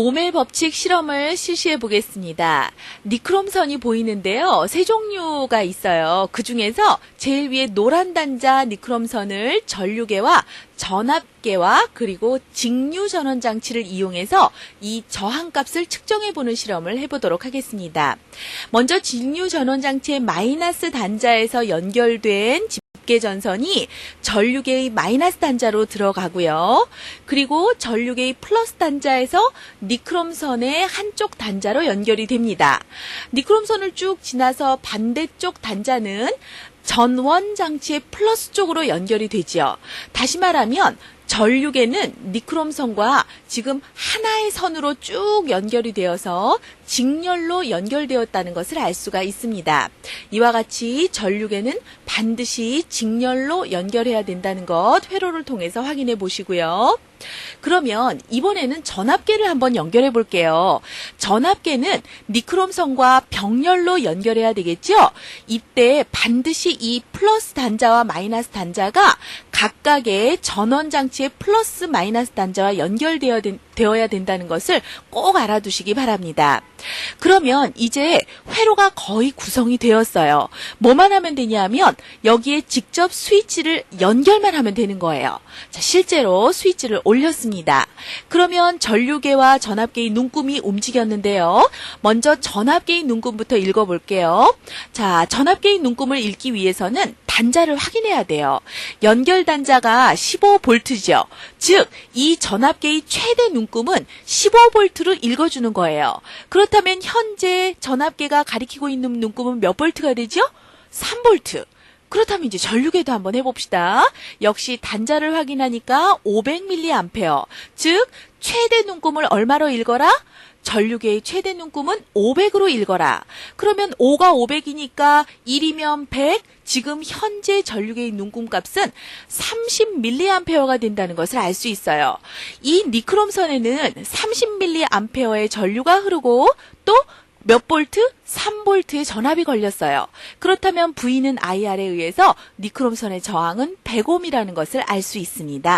오메 법칙 실험을 실시해 보겠습니다. 니크롬선이 보이는데요. 세 종류가 있어요. 그 중에서 제일 위에 노란 단자 니크롬선을 전류계와 전압계와 그리고 직류 전원 장치를 이용해서 이 저항값을 측정해 보는 실험을 해보도록 하겠습니다. 먼저 직류 전원 장치의 마이너스 단자에서 연결된 집게 전선이 전류계의 마이너스 단자로 들어가고요. 그리고 전류계의 플러스 단자에서 니크롬선의 한쪽 단자로 연결이 됩니다. 니크롬선을 쭉 지나서 반대쪽 단자는 전원 장치의 플러스 쪽으로 연결이 되지요. 다시 말하면 전류계는 니크롬선과 지금 하나의 선으로 쭉 연결이 되어서 직렬로 연결되었다는 것을 알 수가 있습니다. 이와 같이 전류계는 반드시 직렬로 연결해야 된다는 것 회로를 통해서 확인해 보시고요. 그러면 이번에는 전압계를 한번 연결해 볼게요. 전압계는 니크롬선과 병렬로 연결해야 되겠죠? 이때 반드시 이 플러스 단자와 마이너스 단자가 각각의 전원 장치의 플러스 마이너스 단자와 연결되어야 된- 된다는 것을 꼭 알아두시기 바랍니다. 그러면 이제 회로가 거의 구성이 되었어요. 뭐만 하면 되냐면 여기에 직접 스위치를 연결만 하면 되는 거예요. 자, 실제로 스위치를 올렸습니다. 그러면 전류계와 전압계의 눈금이 움직였는데요. 먼저 전압계의 눈금부터 읽어볼게요. 자, 전압계의 눈금을 읽기 위해서는 단자를 확인해야 돼요. 연결 단자가 15볼트죠. 즉, 이 전압계의 최대 눈금은 15볼트로 읽어주는 거예요. 그렇다면 현재 전압계가 가리키고 있는 눈금은 몇 볼트가 되죠? 3볼트. 그렇다면 이제 전류계도 한번 해봅시다. 역시 단자를 확인하니까 500mA. 즉, 최대 눈금을 얼마로 읽어라? 전류계의 최대 눈금은 500으로 읽어라. 그러면 5가 500이니까 1이면 100. 지금 현재 전류계의 눈금 값은 30mA가 된다는 것을 알 수 있어요. 이 니크롬선에는 30mA의 전류가 흐르고 또몇 볼트? 3볼트의 전압이 걸렸어요. 그렇다면 V는 IR에 의해서 니크롬선의 저항은 100옴이라는 것을 알 수 있습니다.